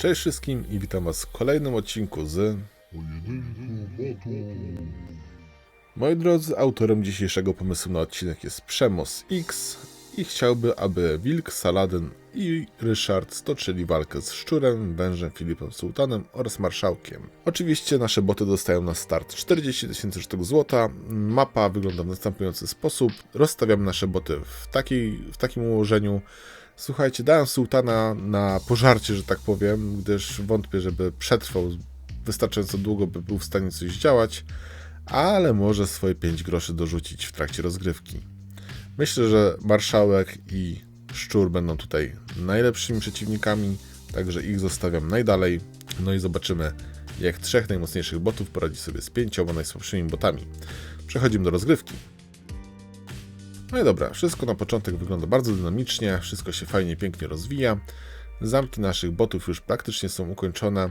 Cześć wszystkim i witam was w kolejnym odcinku z... Moi drodzy, autorem dzisiejszego pomysłu na odcinek jest Przemos X i chciałby, aby Wilk, Saladyn i Ryszard stoczyli walkę z Szczurem, Wężem, Filipem Sułtanem oraz Marszałkiem. Oczywiście nasze boty dostają na start 40 tysięcy sztuk złota. Mapa wygląda w następujący sposób. Rozstawiamy nasze boty w, w takim ułożeniu, Słuchajcie, dałem sułtana na pożarcie, że tak powiem, gdyż wątpię, żeby przetrwał wystarczająco długo, by był w stanie coś działać, ale może swoje 5 groszy dorzucić w trakcie rozgrywki. Myślę, że marszałek i szczur będą tutaj najlepszymi przeciwnikami, także ich zostawiam najdalej. No i zobaczymy, jak trzech najmocniejszych botów poradzi sobie z pięcioma najsłabszymi botami. Przechodzimy do rozgrywki. No i dobra, wszystko na początek wygląda bardzo dynamicznie, wszystko się fajnie, pięknie rozwija. Zamki naszych botów już praktycznie są ukończone.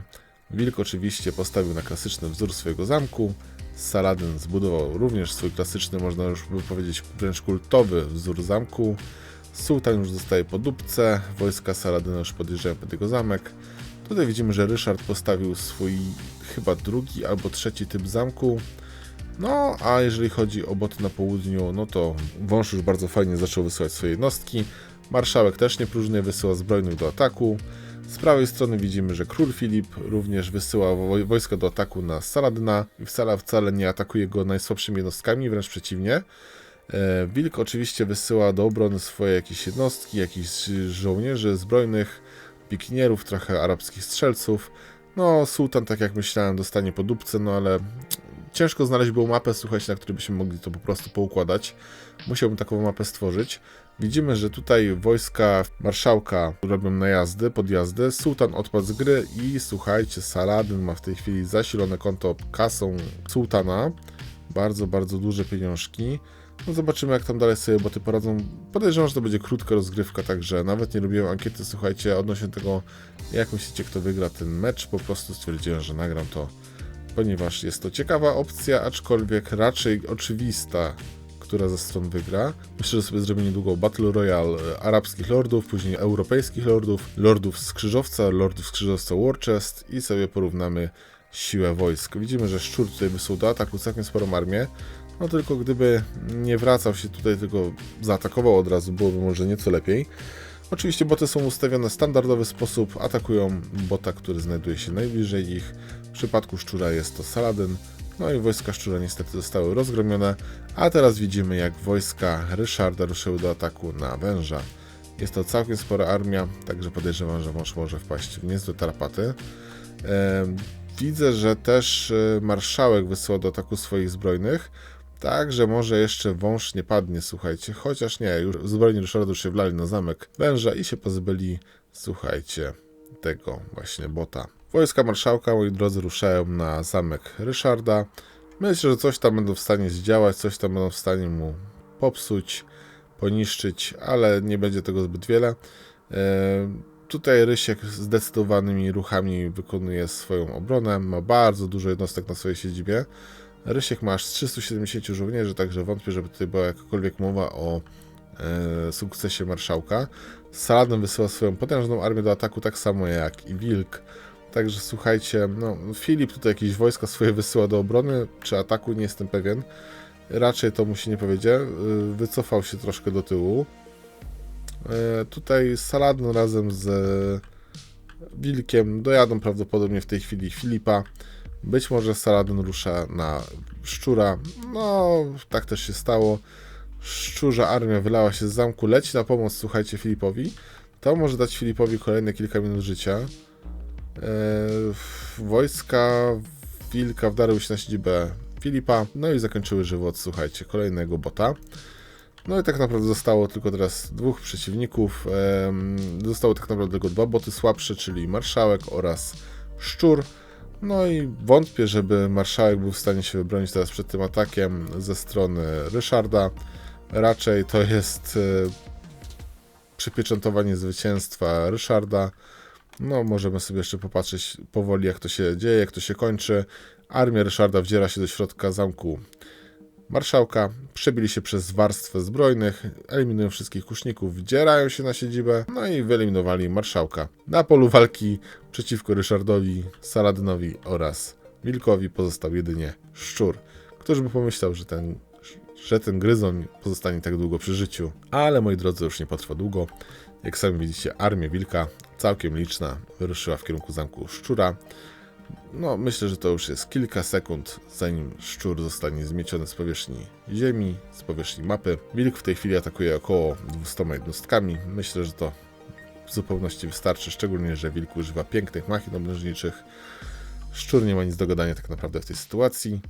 Wilk oczywiście postawił na klasyczny wzór swojego zamku. Saladyn zbudował również swój klasyczny, można już by powiedzieć wręcz kultowy wzór zamku. Sułtan już zostaje po dupce, wojska Saladyna już podjeżdżają pod jego zamek. Tutaj widzimy, że Ryszard postawił swój chyba drugi albo trzeci typ zamku. No, a jeżeli chodzi o boty na południu, no to wąż już bardzo fajnie zaczął wysyłać swoje jednostki. Marszałek też niepróżnie wysyła zbrojnych do ataku. Z prawej strony widzimy, że król Filip również wysyła wojska do ataku na Saladyna i wcale, wcale nie atakuje go najsłabszymi jednostkami, wręcz przeciwnie. E, Wilk oczywiście wysyła do obrony swoje jakieś jednostki, jakichś żołnierzy zbrojnych, pikinierów, trochę arabskich strzelców. No, sułtan, tak jak myślałem, dostanie po dupce, no ale ciężko znaleźć było mapę, słuchajcie, na której byśmy mogli to po prostu poukładać. Musiałbym taką mapę stworzyć. Widzimy, że tutaj wojska marszałka robią najazdy, podjazdy. Sułtan odpadł z gry i słuchajcie, Saladyn ma w tej chwili zasilone konto kasą sułtana. Bardzo, bardzo duże pieniążki. No zobaczymy, jak tam dalej sobie boty poradzą. Podejrzewam, że to będzie krótka rozgrywka, także nawet nie robiłem ankiety, słuchajcie, odnośnie tego, jak myślicie, kto wygra ten mecz. Po prostu stwierdziłem, że nagram to ponieważ jest to ciekawa opcja, aczkolwiek raczej oczywista, która ze stron wygra. Myślę, że sobie zrobię niedługo Battle Royale arabskich lordów, później europejskich lordów, lordów z lordów z Warchest i sobie porównamy siłę wojsk. Widzimy, że szczur tutaj wysłał do ataku całkiem sporą armię, no tylko gdyby nie wracał się tutaj, tylko zaatakował od razu, byłoby może nieco lepiej. Oczywiście boty są ustawione w standardowy sposób, atakują bota, który znajduje się najbliżej ich. W przypadku szczura jest to Saladyn, no i wojska szczura niestety zostały rozgromione, a teraz widzimy jak wojska Ryszarda ruszyły do ataku na węża. Jest to całkiem spora armia, także podejrzewam, że wąż może wpaść w niezłe tarapaty. Widzę, że też e, marszałek wysyła do ataku swoich zbrojnych, Także może jeszcze wąż nie padnie, słuchajcie. Chociaż nie, już zbrojni Ryszardu się wlali na zamek węża i się pozbyli, słuchajcie, tego właśnie bota. Wojska marszałka, moi drodzy, ruszają na zamek Ryszarda. Myślę, że coś tam będą w stanie zdziałać, coś tam będą w stanie mu popsuć, poniszczyć, ale nie będzie tego zbyt wiele. E, tutaj Rysiek zdecydowanymi ruchami wykonuje swoją obronę. Ma bardzo dużo jednostek na swojej siedzibie. Rysiek ma aż 370 żołnierzy, także wątpię, żeby tutaj była jakakolwiek mowa o e, sukcesie marszałka. Saladin wysyła swoją potężną armię do ataku, tak samo jak i Wilk. Także słuchajcie, no, Filip tutaj jakieś wojska swoje wysyła do obrony czy ataku, nie jestem pewien. Raczej to mu się nie powiedzie. E, wycofał się troszkę do tyłu. E, tutaj Saladin razem z Wilkiem dojadą prawdopodobnie w tej chwili Filipa. Być może Saladin rusza na szczura. No, tak też się stało. Szczurza armia wylała się z zamku, leci na pomoc, słuchajcie, Filipowi. To może dać Filipowi kolejne kilka minut życia. Eee, wojska Wilka wdarły się na siedzibę Filipa, no i zakończyły żywot, słuchajcie, kolejnego bota. No i tak naprawdę zostało tylko teraz dwóch przeciwników. Eee, zostało tak naprawdę tylko dwa boty słabsze, czyli marszałek oraz szczur. No i wątpię, żeby marszałek był w stanie się wybronić teraz przed tym atakiem ze strony Ryszarda. Raczej to jest e, przypieczętowanie zwycięstwa Ryszarda. No, możemy sobie jeszcze popatrzeć powoli, jak to się dzieje, jak to się kończy. Armia Ryszarda wdziera się do środka zamku marszałka, przebili się przez warstwę zbrojnych, eliminują wszystkich kuszników, wdzierają się na siedzibę, no i wyeliminowali marszałka. Na polu walki przeciwko Ryszardowi, Saladynowi oraz Wilkowi pozostał jedynie szczur. Któż by pomyślał, że ten, że ten gryzoń pozostanie tak długo przy życiu. Ale moi drodzy, już nie potrwa długo. Jak sami widzicie, armia wilka, całkiem liczna, wyruszyła w kierunku zamku szczura. No, myślę, że to już jest kilka sekund, zanim szczur zostanie zmieciony z powierzchni ziemi, z powierzchni mapy. Wilk w tej chwili atakuje około 200 jednostkami. Myślę, że to w zupełności wystarczy, szczególnie, że wilk używa pięknych machin obrężniczych. Szczur nie ma nic do gadania tak naprawdę w tej sytuacji.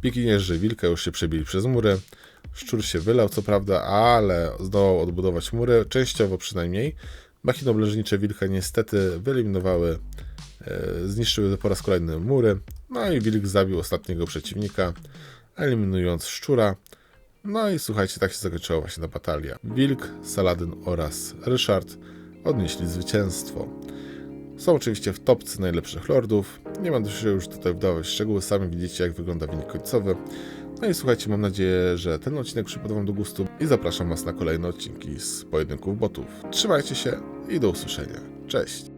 Pikinierzy wilka już się przebili przez mury. Szczur się wylał, co prawda, ale zdołał odbudować mury, częściowo przynajmniej. Machiny oblężnicze wilka niestety wyeliminowały, e, zniszczyły po raz kolejny mury. No i wilk zabił ostatniego przeciwnika, eliminując szczura. No i słuchajcie, tak się zakończyła właśnie ta batalia. Wilk, Saladyn oraz Ryszard odnieśli zwycięstwo. Są oczywiście w topce najlepszych lordów. Nie będę się już tutaj wdawać w szczegóły, sami widzicie jak wygląda wynik końcowy. No i słuchajcie, mam nadzieję, że ten odcinek przypadł Wam do gustu i zapraszam Was na kolejne odcinki z pojedynków botów. Trzymajcie się i do usłyszenia. Cześć!